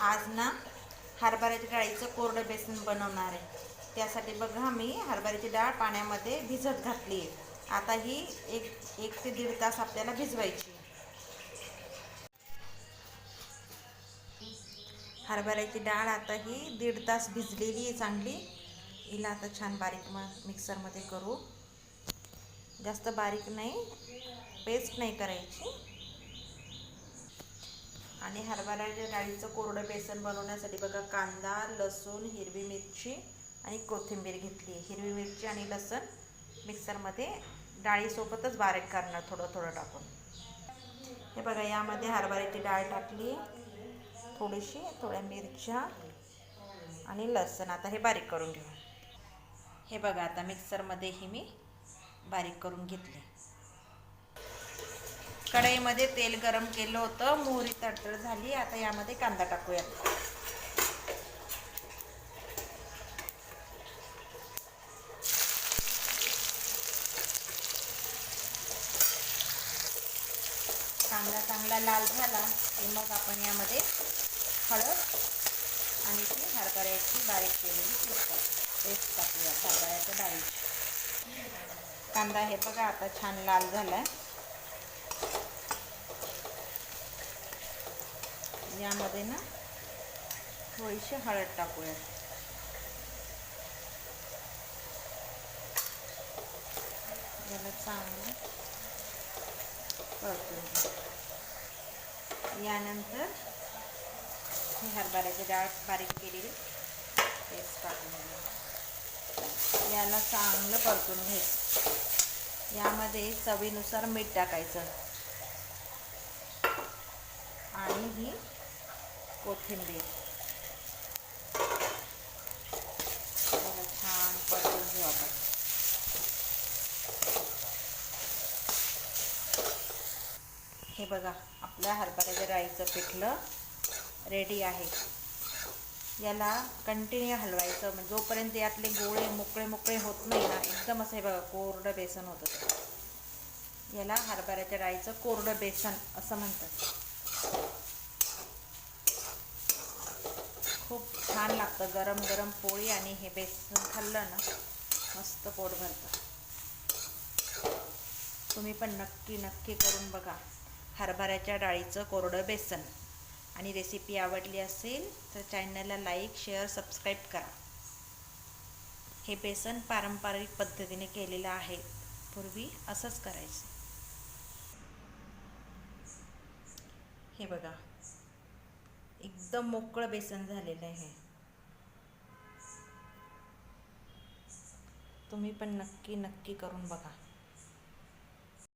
आज ना हरभऱ्याच्या डाळीचं कोरडं बेसन बनवणार आहे. त्यासाठी बघा मी हरभऱ्याची डाळ पाण्यामध्ये भिजत घातली आहे. आता ही एक एक ते दीड तास आपल्याला भिजवायची हरभऱ्याची डाळ आता ही दीड तास भिजलेली आहे चांगली. हिला आता छान बारीक म मिक्सरमध्ये करू. जास्त बारीक नाही पेस्ट नाही करायची. आणि हरभऱ्याच्या डाळीचं कोरडं बेसन बनवण्यासाठी बघा कांदा लसूण हिरवी मिरची आणि कोथिंबीर घेतली आहे. हिरवी मिरची आणि लसूण मिक्सरमध्ये डाळीसोबतच बारीक करणार थोडं थोडं टाकून. हे बघा यामध्ये हरभऱ्याची डाळ टाकली. थोडीशी थोड्या मिरच्या आणि लसूण. आता हे बारीक करून घेऊ. हे बघा आता मिक्सरमध्ये ही मी बारीक करून घेतली. कढईमध्ये तेल गरम केलं होतं. मोहरी तडतड झाली. आता यामध्ये कांदा टाकूयात. कांदा चांगला लाल झाला की मग आपण यामध्ये हळद आणि ती हरभऱ्याची बारीक केलेली पेस्ट पेस्ट टाकूया हरभऱ्याचं बारीक कांदा हे बघा आता छान लाल झाला आहे यामध्ये ना थोडीशी हळद टाकूया. याला चांगलं परतून यानंतर हे हरभऱ्याची डाळ बारीक केलेली पेस्ट टाकून याला चांगलं परतून घ्यायचं यामध्ये चवीनुसार मीठ टाकायचं. आणि ही कोथिंबीर. त्याला छान परतून घेऊ आपण. हे बघा आपल्या हरभऱ्याच्या डाळीचं पिठलं रेडी आहे. याला कंटिन्यू हलवायचं म्हणजे जोपर्यंत यातले गोळे मोकळे मोकळे होत नाही ना एकदम असं हे बघा कोरडं बेसन होतं याला हरभऱ्याच्या डाळीचं कोरडं बेसन असं म्हणतात. छान लागतं. गरम गरम पोळी आणि हे बेसन खाल्लं ना मस्त पोट भरतं. तुम्ही पण नक्की नक्की करून बघा. हरभऱ्याच्या डाळीचं कोरडं बेसन. आणि रेसिपी आवडली असेल तर चॅनलला लाईक शेअर सबस्क्राईब करा. हे बेसन पारंपरिक पद्धतीने केलेलं आहे. पूर्वी असंच करायचं. हे बघा. एकदम मोकळं बेसन झालेलं आहे. तुम्ही पण नक्की नक्की करून बघा.